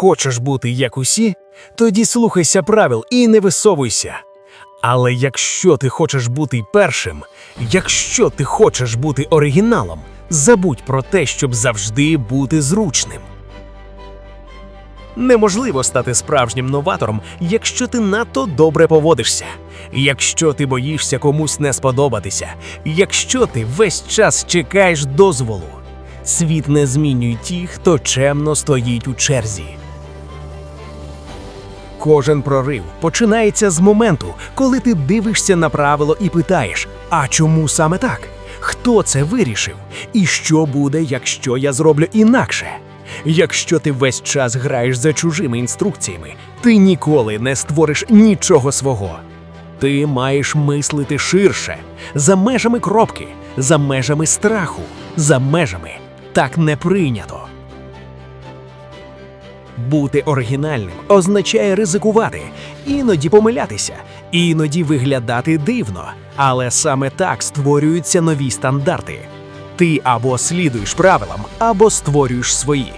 Хочеш бути як усі? Тоді слухайся правил і не висовуйся. Але якщо ти хочеш бути першим, якщо ти хочеш бути оригіналом, забудь про те, щоб завжди бути зручним. Неможливо стати справжнім новатором, якщо ти надто добре поводишся, якщо ти боїшся комусь не сподобатися, якщо ти весь час чекаєш дозволу. Світ не змінює ті, хто чемно стоїть у черзі. Кожен прорив починається з моменту, коли ти дивишся на правило і питаєш: а чому саме так? Хто це вирішив? І що буде, якщо я зроблю інакше? Якщо ти весь час граєш за чужими інструкціями, ти ніколи не створиш нічого свого. Ти маєш мислити ширше, за межами кропки, за межами страху, за межами так не прийнято. Бути оригінальним означає ризикувати, іноді помилятися, іноді виглядати дивно. Але саме так створюються нові стандарти. Ти або слідуєш правилам, або створюєш свої.